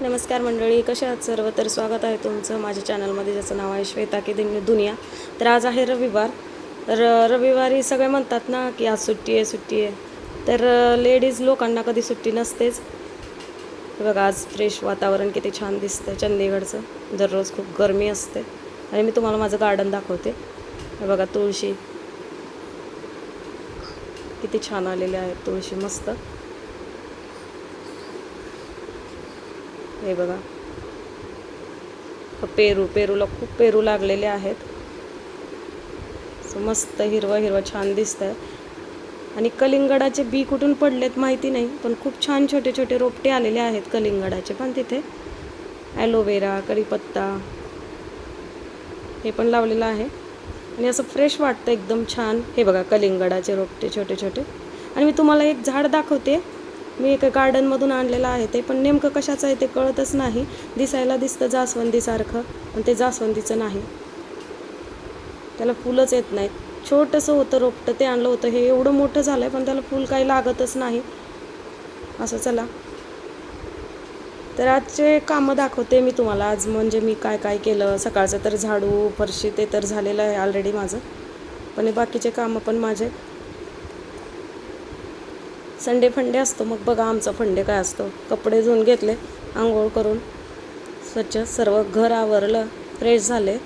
नमस्कार मंडळी कशा आहात सर्व? तर स्वागत आहे तुमचं माझ्या चॅनलमध्ये ज्याचं नाव आहे श्वेता की दिन दुनिया. तर आज आहे रविवार. तर रविवारी सगळे म्हणतात ना की आज सुट्टी आहे सुट्टी आहे. तर लेडीज लोकांना कधी सुट्टी नसतेच. बघा आज फ्रेश वातावरण किती छान दिसतं चंदीगडचं. दररोज खूप गरमी असते. आणि मी तुम्हाला माझं गार्डन दाखवते. बघा तुळशी. किती छान आलेले आहेत तुळशी मस्त. हे बघा. पेरू पेरूला खूप पेरू लागलेले आहेत. सो मस्त हिरवं हिरवं छान दिसत आहे आणि कलिंगडाचे बी कुठून पडलेत माहिती नाही पण खूप छान छोटे छोटे रोपटे आलेले आहेत कलिंगडाचे. पण तिथे ॲलोवेरा कढीपत्ता हे पण लावलेलं आहे. आणि असं फ्रेश वाटतं एकदम छान. हे बघा कलिंगडाचे रोपटे छोटे छोटे. आणि मी तुम्हाला एक झाड दाखवते. मी एका गार्डनमधून आणलेलं आहे. ते पण नेमकं कशाचं आहे ते कळतच नाही. दिसायला दिसतं जास्वंदीसारखं पण ते जास्वंदीचं नाही. त्याला फुलंच येत नाहीत. छोटंसं होतं रोपटं ते आणलं होतं. हे एवढं मोठं झालं आहे पण त्याला फूल काही लागतच नाही. असं चला. तर आजचे कामं दाखवते मी तुम्हाला. आज म्हणजे मी काय काय केलं. सकाळचं तर झाडू फरशी ते तर झालेलं आहे ऑलरेडी माझं. पण हे बाकीचे कामं पण माझे. संडे फंडे असतो. मग बघा आमचा फंडे काय असतो. कपडे धुवून घेतले आंघोळ करून स्वच्छ सर्व घर आवरलं फ्रेश झाले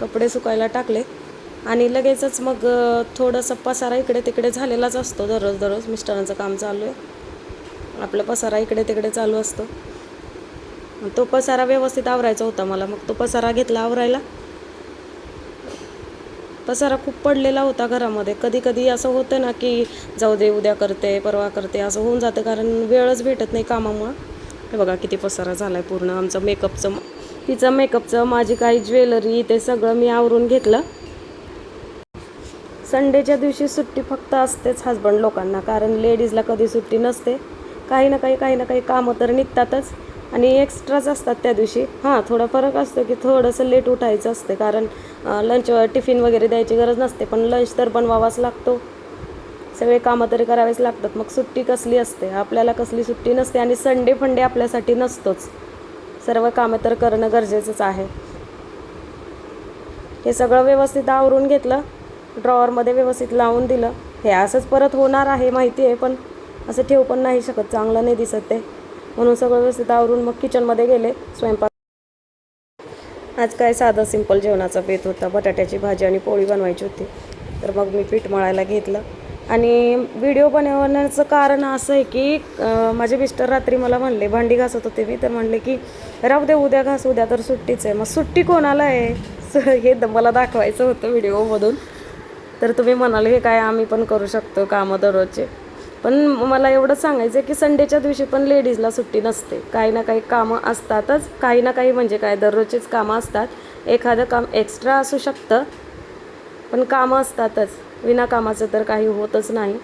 कपडे सुकायला टाकले आणि लगेचच मग थोडंसं पसारा इकडे तिकडे झालेलाच असतो दररोज दररोज. मिस्टरांचं काम चालू आहे. आपला पसारा इकडे तिकडे चालू असतो. तो पसारा व्यवस्थित आवरायचा होता मला. मग तो पसारा घेतला आवरायला. पसारा खूप पडलेला होता घरामध्ये. कधी कधी असं होतं ना की जाऊ दे उद्या करते परवा करते असं होऊन जातं कारण वेळच भेटत नाही कामामुळं. हे बघा किती पसारा झाला आहे पूर्ण. आमचं मेकअपचं तिचं मेकअपचं माझी काही ज्वेलरी ते सगळं मी आवरून घेतलं. संडेच्या दिवशी सुट्टी फक्त असतेच हजबंड लोकांना. कारण लेडीजला कधी सुट्टी नसते. काही ना काही काही ना काही कामं तर निघतातच. आणि एक्स्ट्राच असतात त्या दिवशी. हां थोडा फरक असतो की थोडंसं लेट उठायचं असते कारण लंच टिफिन वगैरे द्यायची गरज नसते पण लंच तर बनवावाच लागतो. सगळे कामं तरी करावेच लागतात. मग सुट्टी कसली असते? आपल्याला कसली सुट्टी नसते आणि संडे फंडे आपल्यासाठी नसतोच. सर्व कामं तर करणं गरजेचंच आहे. हे सगळं व्यवस्थित आवरून घेतलं ड्रॉवरमध्ये व्यवस्थित लावून दिलं. हे असंच परत होणार आहे माहिती आहे पण असं ठेवू पण नाही शकत. चांगलं नाही दिसत ते. म्हणून सगळं व्यवस्थित आवरून मग किचनमध्ये गेले स्वयंपाक. आज काय साधं सिंपल जेवणाचा बेत होता. बटाट्याची भाजी आणि पोळी बनवायची होती. तर मग मी पीठ मळायला घेतलं. आणि व्हिडिओ बनवण्याचं कारण असं आहे की माझे मिस्टर रात्री मला म्हणले भांडी घासत होते मी. तर म्हणले की राहू दे उद्या घास उद्या तर सुट्टीच आहे. मग सुट्टी कोणाला आहे? हे मला दाखवायचं होतं व्हिडिओमधून तर तुम्ही म्हणाले हे काय आम्ही पण करू शकतो कामं दररोजचे. पण मला एवढं सांगायचं आहे की संडेच्या दिवशी पण लेडीजला सुट्टी नसते. काही ना काही कामं असतातच. काही ना काही म्हणजे काय दररोजचीच कामं असतात. एखादं काम एक्स्ट्रा असू शकतं पण कामं असतातच. विना कामाचं तर काही होतच नाही.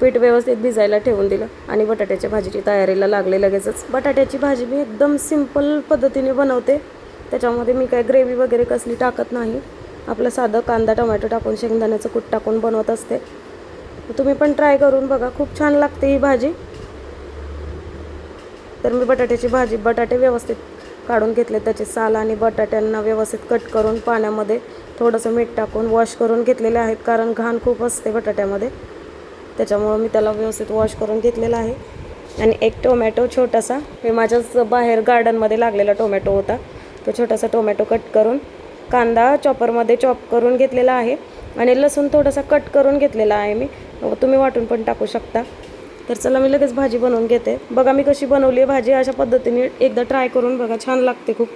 पीठ व्यवस्थित भिजायला ठेवून दिलं आणि बटाट्याच्या भाजीची तयारीला लागले लगेचच. बटाट्याची भाजी मी एकदम सिंपल पद्धतीने बनवते. त्याच्यामध्ये मी काय ग्रेव्ही वगैरे कसली टाकत नाही. आपलं साधं कांदा टोमॅटो टाकून शेंगदाण्याचं कूट टाकून बनवत असते. तुम्ही पण ट्राय करून बघा. खूप छान लागते ही भाजी. तर मी बटाट्याची भाजी बटाटे व्यवस्थित काढून घेतले. त्याचे साल आणि बटाट्यांना व्यवस्थित कट करून पाण्यामध्ये थोडंसं मीठ टाकून वॉश करून घेतलेले आहेत. कारण घाण खूप असते बटाट्यामध्ये. त्याच्यामुळं मी त्याला व्यवस्थित वॉश करून घेतलेला आहे. आणि एक टोमॅटो छोटासा हे माझ्याच बाहेर गार्डनमध्ये लागलेला टोमॅटो होता. तो छोटासा टोमॅटो कट करून कांदा चॉपरमध्ये चॉप करून घेतलेला आहे. आणि लसूण थोडासा कट करून घेतलेला आहे मी. तुम्ही वाटून पण टाकू शकता. तर चला मी लगेच भाजी बनवून घेते. बघा मी कशी बनवली आहे भाजी. अशा पद्धतीने एकदा ट्राय करून बघा. छान लागते खूप.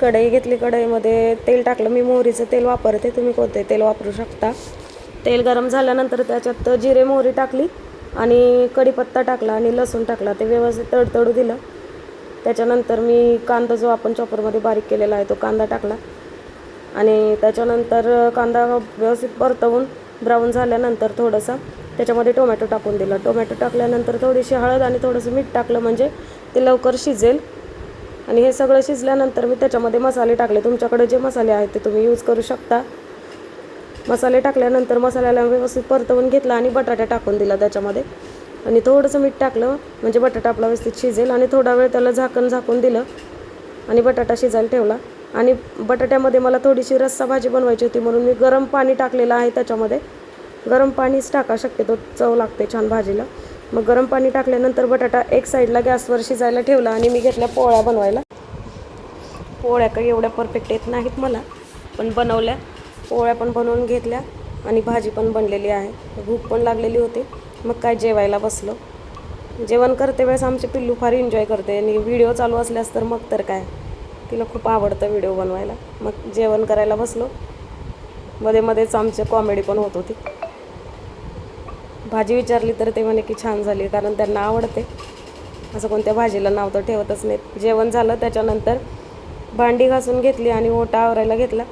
कढई घेतली कढईमध्ये. तेल टाकलं. मी मोहरीचं तेल वापरते. तुम्ही कोणते तेल वापरू शकता. तेल गरम झाल्यानंतर त्याच्यात जिरे मोहरी टाकली आणि कढीपत्ता टाकला आणि लसूण टाकला. ते व्यवस्थित तडतडू दिलं. त्याच्यानंतर मी कांदा जो आपण चॉपरमध्ये बारीक केलेला आहे तो कांदा टाकला. आणि त्याच्यानंतर कांदा व्यवस्थित परतवून ब्राऊन झाल्यानंतर थोडंसं त्याच्यामध्ये टोमॅटो टाकून दिला. टोमॅटो टाकल्यानंतर थोडीशी हळद आणि थोडंसं मीठ टाकलं म्हणजे ते लवकर शिजेल. आणि हे सगळं शिजल्यानंतर मी त्याच्यामध्ये मसाले टाकले. तुमच्याकडे जे मसाले आहेत ते तुम्ही यूज करू शकता. मसाले टाकल्यानंतर मसाल्याला व्यवस्थित परतवून घेतला आणि बटाटा टाकून दिला त्याच्यामध्ये. आणि थोडंसं मीठ टाकलं म्हणजे बटाटा आपला व्यवस्थित शिजेल आणि थोडा वेळ त्याला झाकण झाकून दिलं. आणि बटाटा शिजायला ठेवला. आणि बटाट्यामध्ये मला थोडीशी रस्सा भाजी बनवायची होती म्हणून मी गरम पाणी टाकलेलं आहे त्याच्यामध्ये. गरम पाणीच टाका शक्यतो चव लागते छान भाजीला. मग गरम पाणी टाकल्यानंतर बटाटा एक साईडला गॅसवर शिजायला ठेवला आणि मी घेतल्या पोळ्या बनवायला. पोळ्या काही एवढ्या परफेक्ट येत नाहीत मला पण बनवल्या. पोळ्या पण बनवून घेतल्या आणि भाजी पण बनलेली आहे. भूक पण लागलेली होती. मग काय जेवायला बसलो. जेवण करते वेळेस आमचे पिल्लू फार एन्जॉय करते आणि व्हिडिओ चालू असल्यास तर मग तर काय. तिला खूप आवडतं व्हिडिओ बनवायला. मग जेवण करायला बसलो. मध्ये मध्येच आमची कॉमेडी पण होत होती. भाजी विचारली तर ते म्हणे की छान झाली कारण त्यांना आवडते. असं कोणत्या भाजीला नाव तर ठेवतच नाहीत. जेवण झालं त्याच्यानंतर भांडी घासून घेतली आणि ओटा आवरायला घेतला.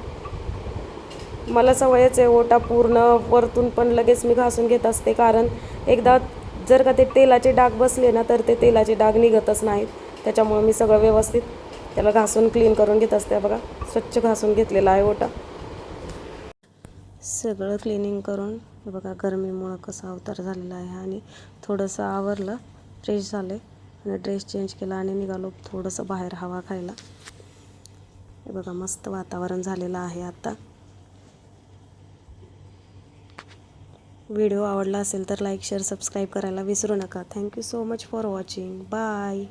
मला सवयच आहे ओटा पूर्ण वरतून पण लगेच मी घासून घेत असते कारण एकदा जर का ते तेलाचे डाग बसले ना तर ते तेलाचे डाग निघतच नाहीत. त्याच्यामुळं मी सगळं व्यवस्थित त्याला घासून क्लीन करून घेत असते. बघा स्वच्छ घासून घेतलेला आहे ओटा. सगळं क्लिनिंग करून बघा गरमीमुळं कसा अवतार झालेला आहे. आणि थोडंसं आवरलं फ्रेश झाले आणि ड्रेस चेंज केला आणि निघालो थोडंसं बाहेर हवा खायला. हे बघा मस्त वातावरण झालेलं आहे आता. व्हिडिओ आवडला असेल तर लाईक शेअर सबस्क्राईब करायला विसरू नका. Thank you so much for watching bye